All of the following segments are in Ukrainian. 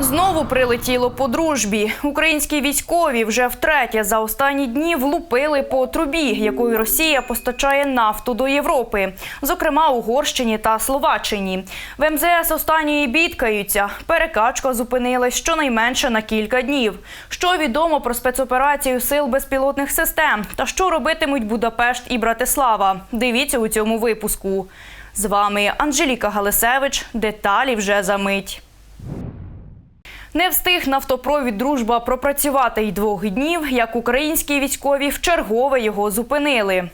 Знову прилетіло по дружбі. Українські військові вже втретє за останні дні влупили по трубі, якою Росія постачає нафту до Європи, зокрема Угорщині та Словаччині. В МЗС останньої бідкаються. Перекачка зупинилась щонайменше на кілька днів. Що відомо про спецоперацію сил безпілотних систем та що робитимуть Будапешт і Братислава? Дивіться у цьому випуску. З вами Анжеліка Галисевич. Деталі вже за мить. Не встиг нафтопровід Дружба пропрацювати й двох днів, як українські військові вчергове його зупинили.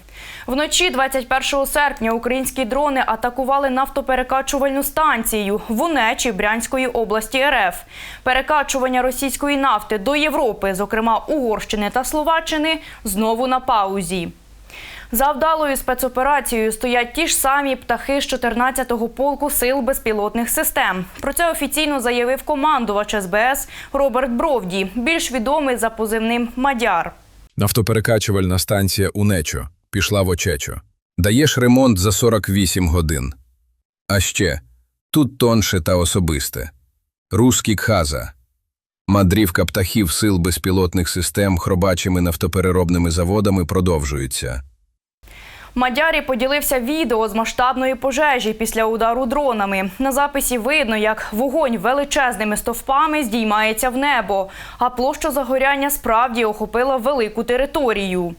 Вночі 21 серпня українські дрони атакували нафтоперекачувальну станцію в Унечі Брянської області РФ. Перекачування російської нафти до Європи, зокрема Угорщини та Словаччини, знову на паузі. За вдалою спецоперацією стоять ті ж самі птахи з 14-го полку сил безпілотних систем. Про це офіційно заявив командувач СБС Роберт Бровді, більш відомий за позивним Мадяр. Нафтоперекачувальна станція Унечо пішла в очечо. Даєш ремонт за 48 годин. А ще тут тонше та особисте. Руський Кхаза. Мадрівка птахів сил безпілотних систем хробачими нафтопереробними заводами продовжується. Мадярі поділився відео з масштабної пожежі після удару дронами. На записі видно, як вогонь величезними стовпами здіймається в небо, а площа загоряння справді охопила велику територію.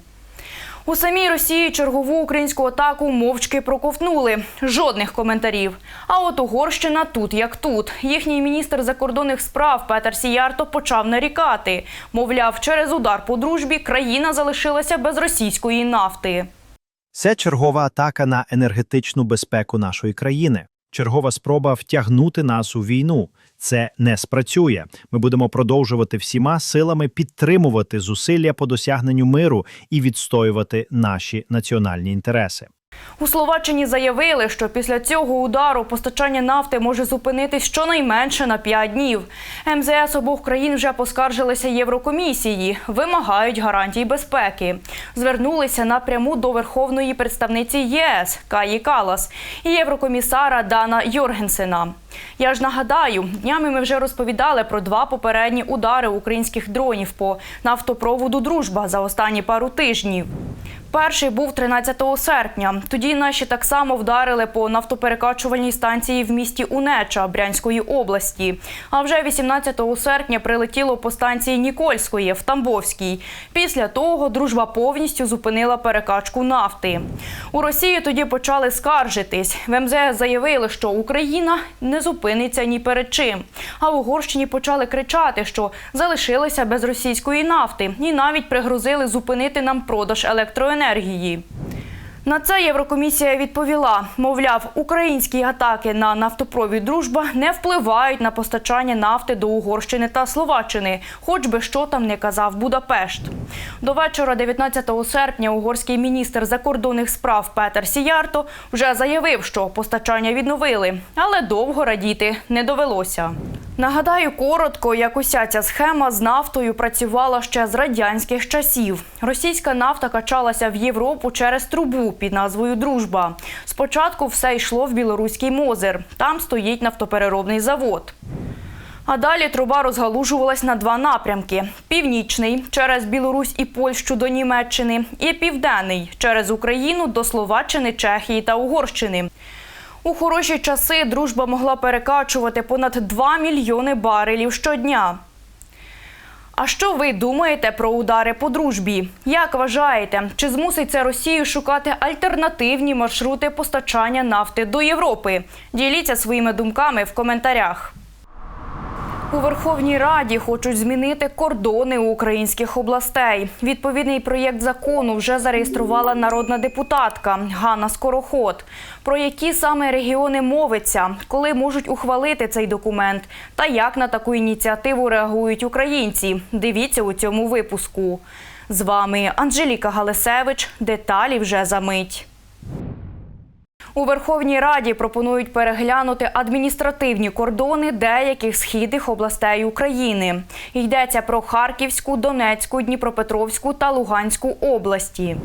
У самій Росії чергову українську атаку мовчки проковтнули. Жодних коментарів. А от Угорщина тут як тут. Їхній міністр закордонних справ Петер Сіярто почав нарікати. Мовляв, через удар по дружбі країна залишилася без російської нафти. Це чергова атака на енергетичну безпеку нашої країни. Чергова спроба втягнути нас у війну. Це не спрацює. Ми будемо продовжувати всіма силами підтримувати зусилля по досягненню миру і відстоювати наші національні інтереси. У Словаччині заявили, що після цього удару постачання нафти може зупинитись щонайменше на 5 днів. МЗС обох країн вже поскаржилися Єврокомісії, вимагають гарантій безпеки. Звернулися напряму до верховної представниці ЄС Каї Калас і єврокомісара Дана Йоргенсена. Я ж нагадаю, днями ми вже розповідали про два попередні удари українських дронів по нафтопроводу Дружба за останні пару тижнів. Перший був 13 серпня. Тоді наші так само вдарили по нафтоперекачувальній станції в місті Унеча Брянської області. А вже 18 серпня прилетіло по станції Нікольської в Тамбовській. Після того дружба повністю зупинила перекачку нафти. У Росії тоді почали скаржитись. В МЗС заявили, що Україна не зупиниться ні перед чим. А в Угорщині почали кричати, що залишилися без російської нафти, і навіть пригрозили зупинити нам продаж електроенергії. На це Єврокомісія відповіла: мовляв, українські атаки на нафтопровід Дружба не впливають на постачання нафти до Угорщини та Словаччини, хоч би що там не казав Будапешт. До вечора, 19 серпня, угорський міністр закордонних справ Петер Сіярто вже заявив, що постачання відновили, але довго радіти не довелося. Нагадаю коротко, як уся ця схема з нафтою працювала ще з радянських часів. Російська нафта качалася в Європу через трубу під назвою Дружба. Спочатку все йшло в білоруський Мозир. Там стоїть нафтопереробний завод. А далі труба розгалужувалась на два напрямки: північний через Білорусь і Польщу до Німеччини, і південний через Україну до Словаччини, Чехії та Угорщини. У хороші часи дружба могла перекачувати понад 2 мільйони барелів щодня. А що ви думаєте про удари по дружбі? Як вважаєте, чи змусить це Росію шукати альтернативні маршрути постачання нафти до Європи? Діліться своїми думками в коментарях. У Верховній Раді хочуть змінити кордони українських областей. Відповідний проєкт закону вже зареєструвала народна депутатка Ганна Скороход. Про які саме регіони мовиться, коли можуть ухвалити цей документ, та як на таку ініціативу реагують українці. Дивіться у цьому випуску. З вами Анжеліка Галисевич. Деталі вже за мить. У Верховній Раді пропонують переглянути адміністративні кордони деяких східних областей України. Йдеться про Харківську, Донецьку, Дніпропетровську та Луганську області.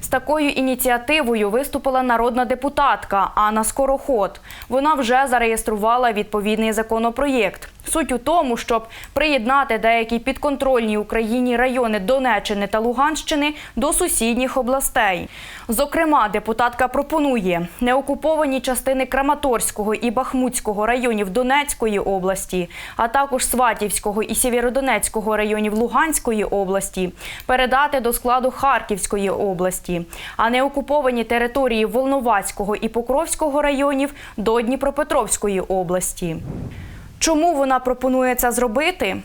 З такою ініціативою виступила народна депутатка Анна Скороход. Вона вже зареєструвала відповідний законопроєкт. Суть у тому, щоб приєднати деякі підконтрольні Україні райони Донеччини та Луганщини до сусідніх областей. Зокрема, депутатка пропонує неокуповані частини Краматорського і Бахмутського районів Донецької області, а також Сватівського і Сєвєродонецького районів Луганської області передати до складу Харківської області, а неокуповані території Волновацького і Покровського районів до Дніпропетровської області. Чому вона пропонує це зробити?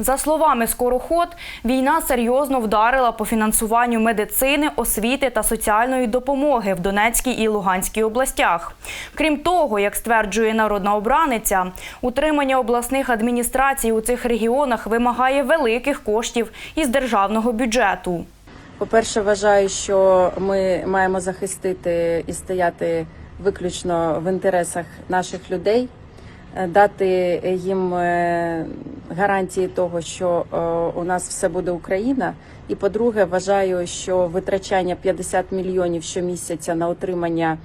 За словами Скороход, війна серйозно вдарила по фінансуванню медицини, освіти та соціальної допомоги в Донецькій і Луганській областях. Крім того, як стверджує народна обраниця, утримання обласних адміністрацій у цих регіонах вимагає великих коштів із державного бюджету. По-перше, вважаю, що ми маємо захистити і стояти виключно в інтересах наших людей, дати їм е, гарантії того, що е, у нас все буде Україна. І по-друге, вважаю, що витрачання 50 мільйонів щомісяця на утримання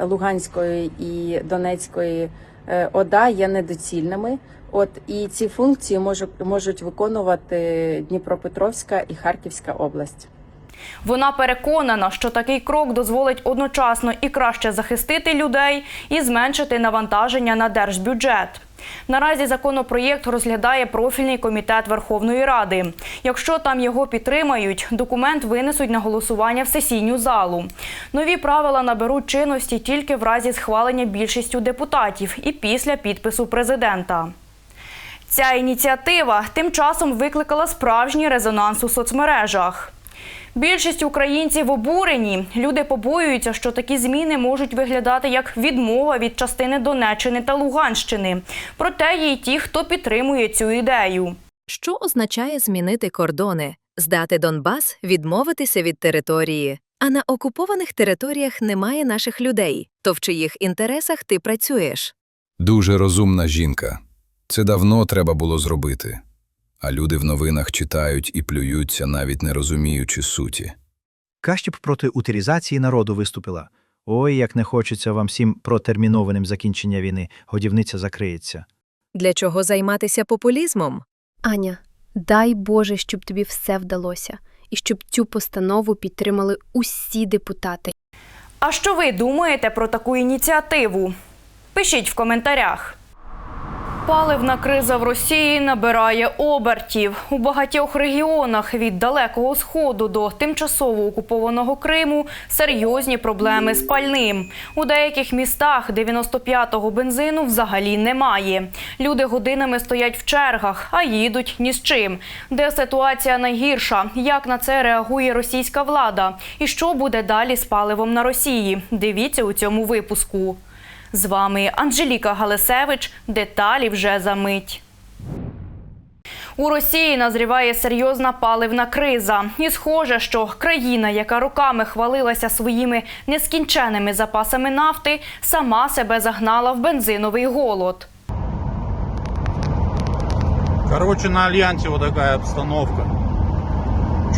Луганської і Донецької е, ОДА є недоцільними. От і ці функції можуть можуть виконувати Дніпропетровська і Харківська область. Вона переконана, що такий крок дозволить одночасно і краще захистити людей, і зменшити навантаження на держбюджет. Наразі законопроєкт розглядає профільний комітет Верховної Ради. Якщо там його підтримають, документ винесуть на голосування в сесійну залу. Нові правила наберуть чинності тільки в разі схвалення більшістю депутатів і після підпису президента. Ця ініціатива тим часом викликала справжній резонанс у соцмережах. Більшість українців обурені. Люди побоюються, що такі зміни можуть виглядати як відмова від частини Донеччини та Луганщини. Проте є й ті, хто підтримує цю ідею. Що означає змінити кордони, здати Донбас, відмовитися від території? А на окупованих територіях немає наших людей, то в чиїх інтересах ти працюєш? Дуже розумна жінка. Це давно треба було зробити. А люди в новинах читають і плюються, навіть не розуміючи суті. Кащеп проти утилізації народу виступила. Ой, як не хочеться вам всім протермінованим закінчення війни. Годівниця закриється. Для чого займатися популізмом? Аня, дай Боже, щоб тобі все вдалося, і щоб цю постанову підтримали усі депутати. А що ви думаєте про таку ініціативу? Пишіть в коментарях. Паливна криза в Росії набирає обертів. У багатьох регіонах від далекого сходу до тимчасово окупованого Криму серйозні проблеми з пальним. У деяких містах 95-го бензину взагалі немає. Люди годинами стоять в чергах, а їдуть ні з чим. Де ситуація найгірша? Як на це реагує російська влада? І що буде далі з паливом на Росії? Дивіться у цьому випуску. З вами Анжеліка Галисевич. Деталі вже за мить. У Росії назріває серйозна паливна криза. І схоже, що країна, яка роками хвалилася своїми нескінченими запасами нафти, сама себе загнала в бензиновий голод. Короче, на Альянсе вот обстановка.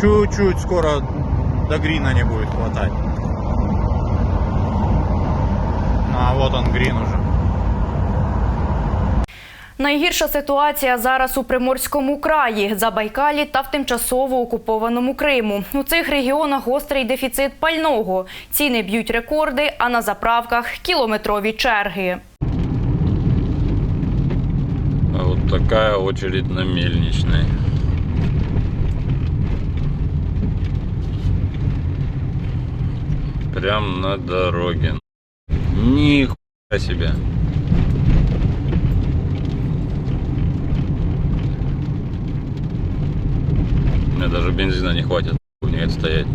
Чуть-чуть скоро до Грина не будет хватать. А вот он, Грин уже. Найгірша ситуація зараз у Приморському краї, Забайкалі та в тимчасово окупованому Криму. У цих регіонах гострий дефіцит пального. Ціни б'ють рекорди, а на заправках кілометрові черги. А вот такая очередь на мельничной. Прям на дороге. Нихуя себе. Мне даже бензина не хватит. Нет стоять.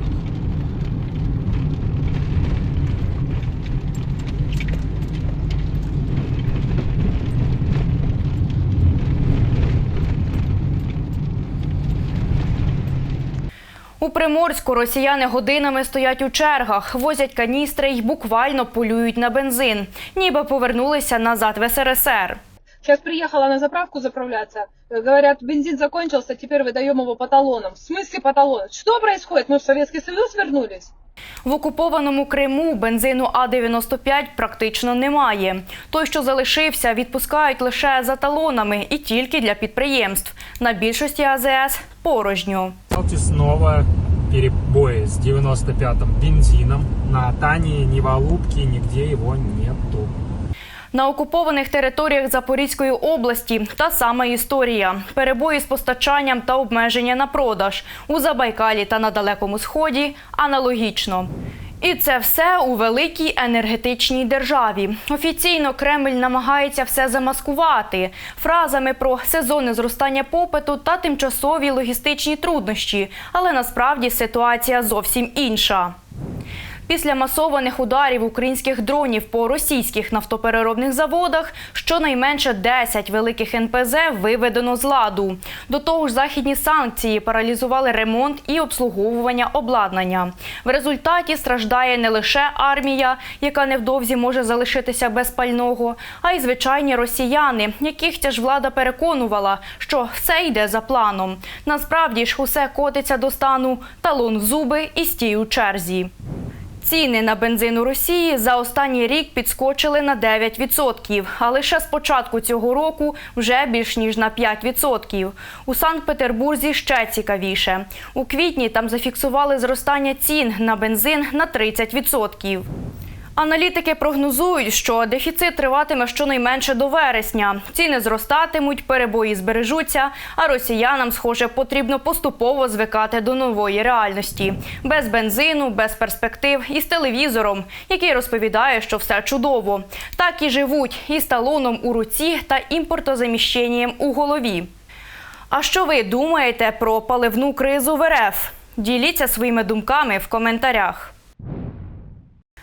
У Приморську росіяни годинами стоять у чергах, возять каністри й буквально полюють на бензин, ніби повернулися назад в СРСР. Сейчас приехала на заправку заправляться. Э, Говорят, бензин закончился, теперь выдаем его по талонам. В смысле по талонам? Что происходит? Мы в Советский Союз вернулись? В окупованому Криму бензину А-95 практично немає. Той, що залишився, відпускають лише за талонами і тільки для підприємств. На більшості АЗС порожньо. Сталкивались снова перебои с 95-м бензином. На Тане, ни в Алубке, нигде его нету. На окупованих територіях Запорізької області та сама історія: перебої з постачанням та обмеження на продаж у Забайкалі та на Далекому Сході аналогічно. І це все у великій енергетичній державі. Офіційно Кремль намагається все замаскувати фразами про сезонне зростання попиту та тимчасові логістичні труднощі. Але насправді ситуація зовсім інша. Після масованих ударів українських дронів по російських нафтопереробних заводах щонайменше 10 великих НПЗ виведено з ладу. До того ж, західні санкції паралізували ремонт і обслуговування обладнання. В результаті страждає не лише армія, яка невдовзі може залишитися без пального, а й звичайні росіяни, яких ця ж влада переконувала, що все йде за планом. Насправді ж усе котиться до стану талон в зуби і стій у черзі. Ціни на бензин у Росії за останній рік підскочили на 9%, а лише з початку цього року вже більш ніж на 5%. У Санкт-Петербурзі ще цікавіше. У квітні там зафіксували зростання цін на бензин на 30%. Аналітики прогнозують, що дефіцит триватиме щонайменше до вересня. Ціни зростатимуть, перебої збережуться, а росіянам, схоже, потрібно поступово звикати до нової реальності. Без бензину, без перспектив і з телевізором, який розповідає, що все чудово. Так і живуть із талоном у руці та імпортозаміщенням у голові. А що ви думаєте про паливну кризу в РФ? Діліться своїми думками в коментарях.